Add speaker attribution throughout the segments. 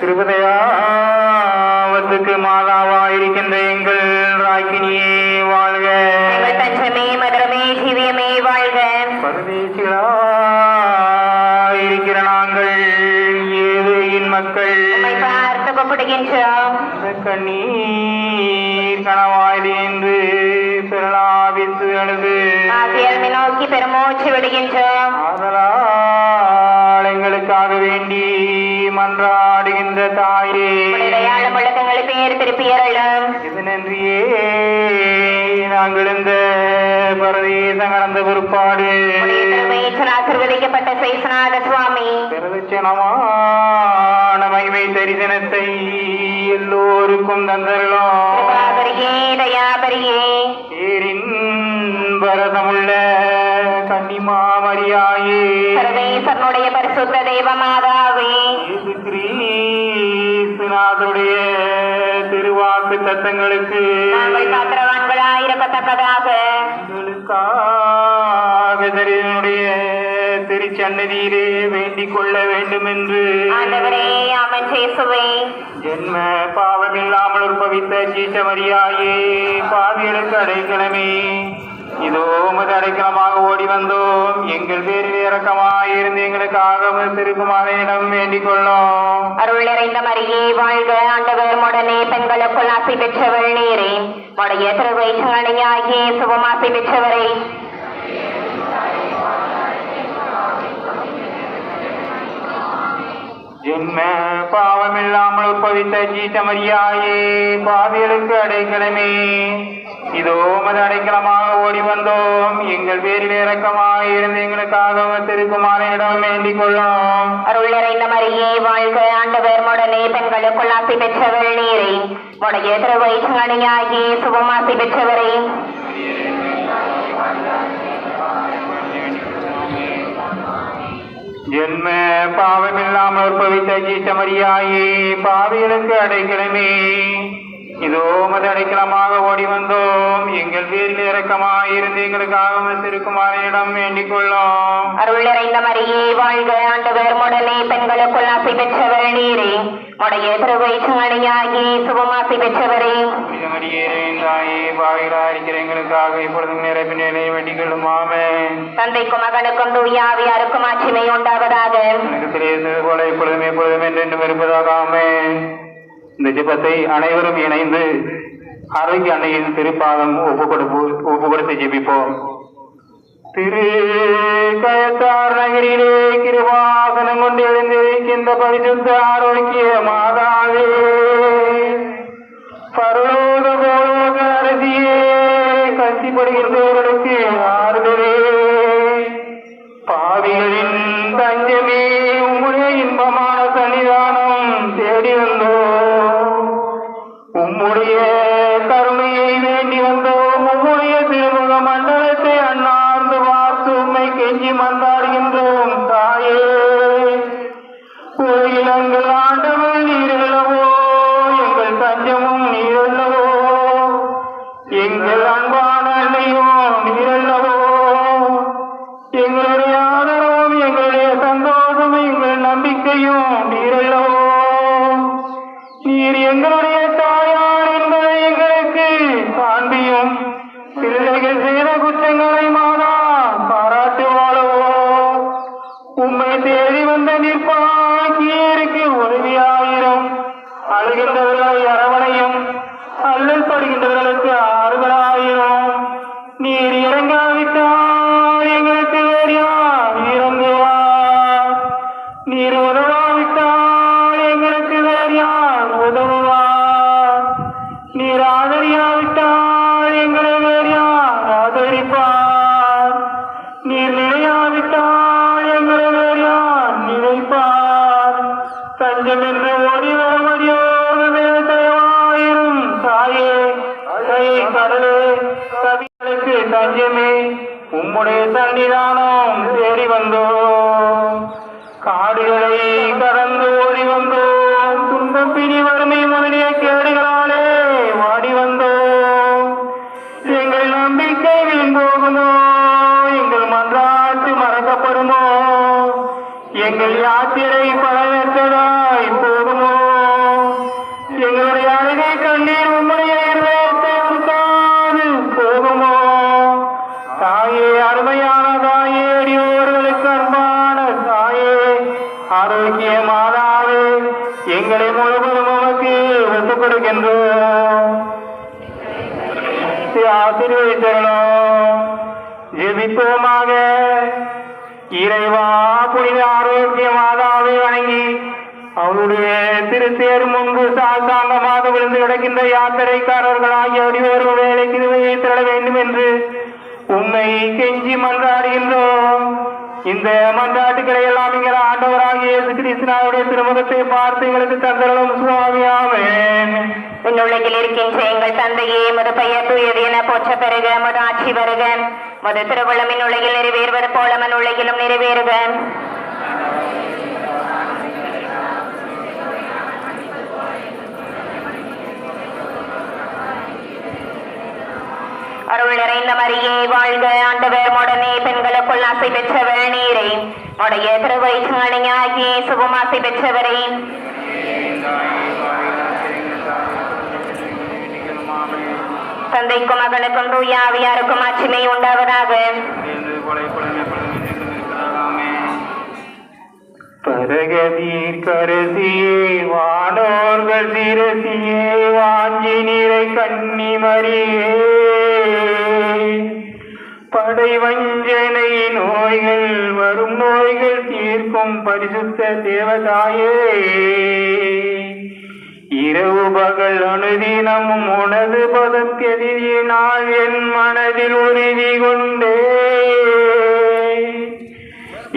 Speaker 1: கிருபதையாவத்துக்கு மாதாவா இருக்கின்ற எங்கள் ராக்கினியே வாழ்க.
Speaker 2: தஞ்சமே மதுரமே ஜீவியமே வாழ்க.
Speaker 1: பரதேசிகளாயிருக்கிற நாங்கள் ஏழையின் மக்கள்.
Speaker 2: உம்மை பார்த்து கூப்பிடுகின்றோம்
Speaker 1: இந்த கண்ணீர் கனவாய் என்று அழுது.
Speaker 2: நோக்கி பெருமூச்சு விடுகின்றோம்.
Speaker 1: ஆதலால் எங்களுக்காக வேண்டி மன்றாடுகின்ற தாயே
Speaker 2: உடைய முழக்கங்களை பேர் திருப்பியருளும்
Speaker 1: இது நன்றியே? நாங்கள் இந்த பரதேசம் கடந்த பிற்பாடு
Speaker 2: ஆசிர்வதிக்கப்பட்ட சேசுநாத சுவாமி.
Speaker 1: பிரதட்சணமான மகிமை தரிசனத்தை எல்லோருக்கும்
Speaker 2: கிருபாபரியே தயாபரியே.
Speaker 1: பேரின் பரதமுள்ள கன்னிமாமரியாயே
Speaker 2: சர்வேசனுடைய பரிசுத்த தெய்வமாதாவே.
Speaker 1: இயேசு கிறிஸ்துநாதருடைய திருவாக்கு தத்தங்களுக்கு
Speaker 2: நாங்கள் பாத்திரவான்களாயிருக்கத்தக்கதாக
Speaker 1: திருச்சன்னதியிலே வேண்டிக் கொள்ள வேண்டும் என்று
Speaker 2: ஆண்டவரே அமன் சேசுவே
Speaker 1: ஜென்ம பாவமில்லாமல் உற்பவித்த சீசமரியாயே பாவிகளுக்கு அடைக்கலமே. இதோ உமது அடைக்கலமாக ஓடி வந்தோம். எங்கள் பேரில் இறக்கமாய் இருந்து எங்களுக்காக திருக்குமாரிடம் வேண்டிக் கொள்ளோம்.
Speaker 2: அருள் நிறைந்த மரியே வாழ்க ஆண்டவர் உடனே பெண்களுக்குள் ஆசை பெற்றவள் நீரே. உடைய திருவயிற்றங்களையாகிய சுபமாசை பெற்றவரே.
Speaker 1: ஜென்ம பாவமில்லாமல் உற்பவித்த சீசமரியாயே பாவிகளுக்கு அடைக்கலமே. இதோ உமது அடைக்கலமாக ஓடி வந்தோம். எங்கள் பேரில் இறக்கமாய் இருந்து எங்களுக்காக திருக்குமாரிடம் வேண்டிக் கொள்ளோம்.
Speaker 2: அருள் நிறைந்த மரியே வாழ்க ஆண்டவர் உடனே பெண்களுக்குள் ஆசை பெற்றவள் நீரே. உடைய திருவயிற்றங்களையாகிய சுபமாசை பெற்றவரே.
Speaker 1: ஜென்ம பாவமில்லாமல் உற்பவித்த ஜீசமரியாயே பாவிகளுக்கு அடைக்கலமே. இதோ உமது அடைக்கலமாக ஓடி வந்தோம். எங்கள் பேரில் இறக்கமாய் இருந்து எங்களுக்காக திருக்குமாரிடம் வேண்டிக் கொள்ளோம்.
Speaker 2: அருள் நிறைந்த மரியே வாழ்க ஆண்டவர். உடனே பெண்களுக்குள் ஆசை பெற்றவள் நீரே. உடைய திருவயிற்றங்களையாகிய சுபமாசை பெற்றவரே.
Speaker 1: இதமடியேன் தாயே பாவிகளா இருக்கிற எங்களுக்காக இப்பொழுதும் நிரப்பி நிலையை வேண்டிக் கொள்ளும் ஆமென்.
Speaker 2: தந்தைக்கும் மகனுக்கும் தூயாவியாருக்கும் ஆட்சிமை உண்டாவதாக.
Speaker 1: எனக்கு தெரிந்தது போல இப்பொழுதும் எப்பொழுதும் இருப்பதாக ஆமென். இந்த ஜிபத்தை அனைவரும் இணைந்து ஆரோக்கிய அன்னையின் திருப்பாதம் ஒப்பு கொடுப்பு ஒப்பு கொடுத்து ஜிபிப்போம். திரு கயத்தார் நகரிலே கிருவாசனம் கொண்டு எழுந்திருக்கின்ற பரிசுத்த ஆரோக்கிய மாதாவே. எங்கள் நீர் ஆதரியாவிட்டால் எங்களை வேறு யார் ஆதரிப்பார்? நீர் நிலையாவிட்டால் எங்களை வேறு யார் நினைப்பார்? தஞ்சம் என்று ஓடி வருவடியோடு தயவாயிரும் தாயே தயை கடலே கவிகளுக்கு தஞ்சமே. உம்முடைய சன்னிதானம் தேடி வந்தோம். காடுகளை கடந்து ஓடி வந்தோம். துன்பம் பிடி வறுமை முதலிய கேடுகளால் எங்கள் யாத்திரை பலவற்றதாய் போகுமோ? எங்களுடைய அழகை கண்ணீர் உம்முடைய நிறைவேற்றாது போகுமோ? தாயே அருமையான தாயே அடியோர்களுக்கு அன்பான தாயே ஆரோக்கியமானாவே எங்களை முழுவதும் உமக்கு ஒத்துக் கொடுக்கின்றோம் ஆசீர்வதித்தரணும் ஜெபிப்போமாக. இறைவா புனித ஆரோக்கிய மாதாவை வணங்கி அவருடைய திருத்தேர் முன்பு சாந்தாங்கமாக விழுந்து கிடக்கின்ற யாத்திரைக்காரர்களாகிய அடிவோரும் வேலை கிருவையை திரள வேண்டும் என்று உண்மை கெஞ்சி மன்றாடுகின்றோம். இந்த மன்றாட்டுக்களை எல்லாம் எங்கள் ஆண்டவராகிய இயேசு கிறிஸ்துனாவுடைய திருமுகத்தை பார்த்து எங்களுக்கு தந்தரலும் சுவாமியாமேன்
Speaker 2: விண்ணுலகில் இருக்கின்ற எங்கள் தந்தையே மது பெயர் தூயது என போற்ற பெருக மது ஆட்சி வருக மது திருவள்ளம் உலகில் நிறைவேறுவது போல மன் உலகிலும் நிறைவேறுக அருள் நிறைந்த மரியே வாழ்க ஆண்டவர். உடனே பெண்களுக்குள் ஆசை பெற்றவர் நீரை. உடைய திருவயிற்று சுகம் ஆசை பெற்றவரே. தந்தைக்கும் மகனுக்கும் தூயாவியாருக்கும் ஆட்சிமை உண்டாவதாக.
Speaker 1: பரகதீர் கரசியே வானோர்கள் சிரசியே வாஞ்சி நிறை கண்ணி மறியே படை வஞ்சனை நோய்கள் வரும் நோய்கள் தீர்க்கும் பரிசுத்த தேவதாயே. இரவு பகல் அனுதினமும் உனது பதத்தெதிரினால் என் மனதில் உறுதி கொண்டே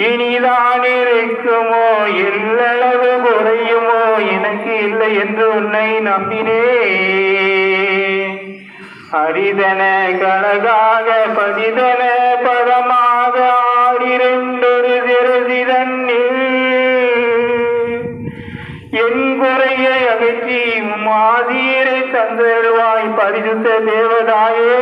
Speaker 1: இனிதான் இருக்குமோ எல்லளவு குறையுமோ எனக்கு இல்லை என்று உன்னை நம்பினே அரிதன கழகாக பதிதன பதமா பரிசுத்த தேவதாயே.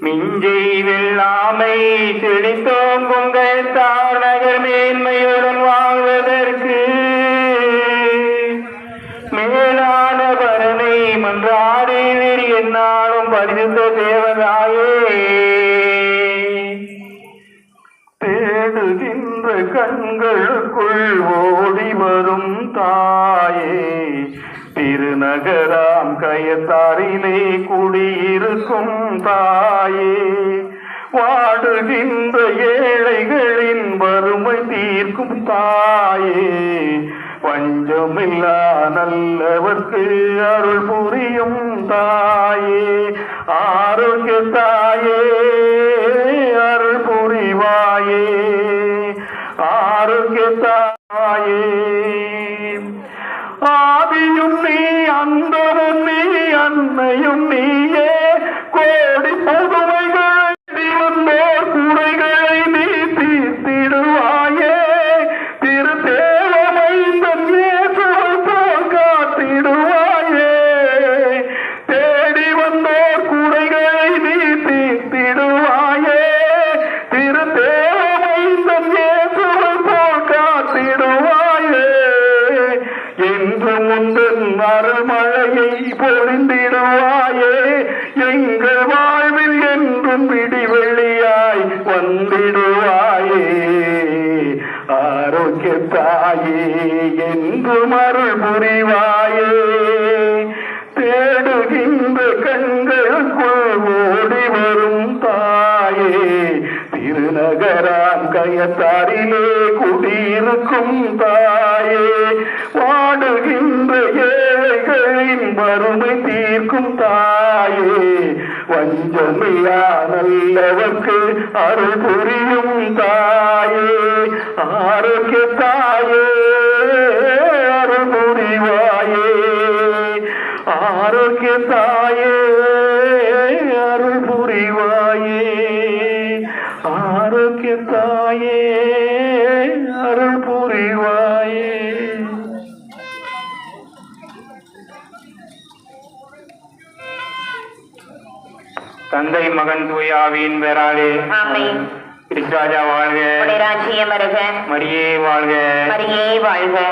Speaker 1: மிஞ்சை வெள்ளாமை செழித்தோங்குங்கள் தார் நகர் மேன்மையுடன் வாழ்வதற்கு. மேலான பரனை மன்றாடுவீர் என்னாலும் பரிசுத்த தேவதாயே. தேடுகின்ற கண்களுக்குள் ஓடி வரும் தாயே. நகராம் கயத்தாரிலே குடியிருக்கும் தாயே. வாடுகின்ற ஏழைகளின் வறுமை தீர்க்கும் தாயே. பஞ்சமில்லா நல்லவர்க்கு அருள் புரியும் தாயே. ஆரோக்கிய தாயே. அன்னையும் நீயே என்று முந்தன் மரமழையை பொழிந்திடுவாயே. எங்கள் வாழ்வில் என்றும் விடிவெள்ளியாய் வந்திடுவாயே. ஆரோக்கிய தாயே என்றும் அருள் புரிவாயே தேடுகின்ற கண்களுக்குள் ஓடி வரும் தாயே. திருநகராம் கயத்தாரிலே குடியிருக்கும் தாயே வாடுகின்ற ஏழைகளின் வறுமை தீர்க்கும் தாயே. வஞ்சமில்லா நல்லவர்க்கு அருள் புரியும் தாயே. ஆரோக்கிய தாயே அருள் புரிவாயே. ஆரோக்கிய தாயே தந்தை மகன் தூயாவின்
Speaker 2: ஆமென்.
Speaker 1: கிருஷ்ணராஜா வாழ்க. மரியே வாழ்க.
Speaker 2: மரியே வாழ்க.